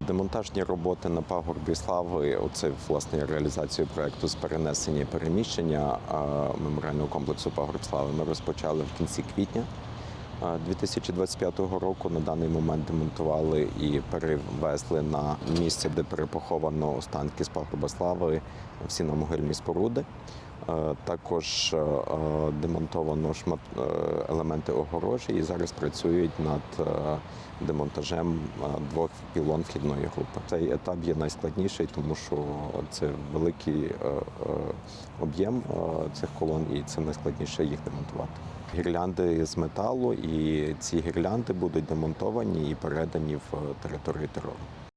Демонтажні роботи на пагорбі слави. Оце власне реалізацію проекту з перенесення і переміщення меморіального комплексу Пагорб слави. Ми розпочали в кінці квітня. А, 2025 року на даний момент демонтували і перевезли на місце, де перепоховано останки з пагорба слави всі намогильні споруди. Е, Також е, е, демонтовано шмат елементи огорожі і зараз працюють над демонтажем двох пілон вхідної групи. Цей етап є найскладніший, тому що це великий об'єм цих колон, і це найскладніше їх демонтувати. Гірлянди з металу, і ці гірлянди будуть демонтовані і передані в територію терору.